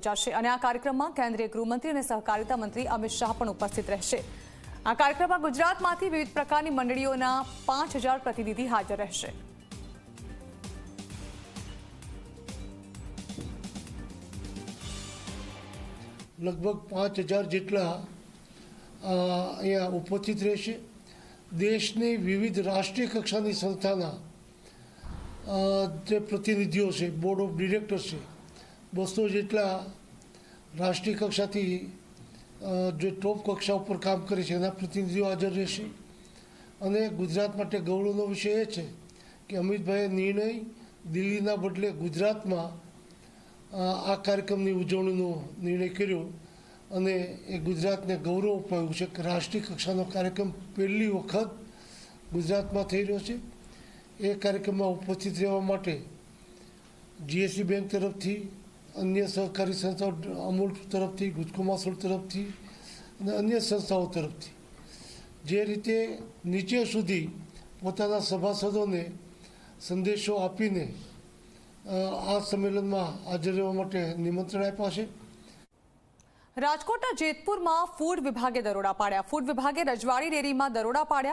યોજાશે અને આ કાર્યક્રમમાં કેન્દ્રીય ગૃહમંત્રી અને સહકારિતા મંત્રી અમિત શાહ પણ ઉપસ્થિત રહેશે. આ કાર્યક્રમમાં ગુજરાતમાંથી વિવિધ પ્રકારની મંડળીઓના પાંચ પ્રતિનિધિ હાજર રહેશે. લગભગ પાંચ હજાર જેટલા અહીંયા ઉપસ્થિત રહેશે. દેશની વિવિધ રાષ્ટ્રીય કક્ષાની સંસ્થાના જે પ્રતિનિધિઓ છે બોર્ડ ઓફ ડિરેક્ટર્સ છે બસો જેટલા રાષ્ટ્રીય કક્ષાથી જે ટોપ કક્ષા ઉપર કામ કરે છે, એના પ્રતિનિધિઓ હાજર રહેશે. અને ગુજરાત માટે ગૌરવનો વિષય એ છે કે અમિતભાઈએ નિર્ણય દિલ્હીના બદલે ગુજરાતમાં આ કાર્યક્રમની ઉજવણીનો નિર્ણય કર્યો અને એ ગુજરાતને ગૌરવ અપાયું છે કે રાષ્ટ્રીય કક્ષાનો કાર્યક્રમ પહેલી વખત ગુજરાતમાં થઈ રહ્યો છે. એ કાર્યક્રમમાં ઉપસ્થિત રહેવા માટે જીએસસી બેંક તરફથી અન્ય સહકારી સંસ્થાઓ અમૂલ તરફથી ગુજકોમાસોલ તરફથી અને અન્ય સંસ્થાઓ તરફથી. જે રીતે નીચે સુધી પોતાના સભાસદોને સંદેશો આપીને આ સંમેલનમાં હાજર રહેવા માટે નિમંત્રણ આપ્યા છે. રાજકોટના જેતપુરમાં ફૂડ વિભાગે દરોડા પાડ્યા. ફૂડ વિભાગે રજવાડી ડેરીમાં દરોડા પાડ્યા.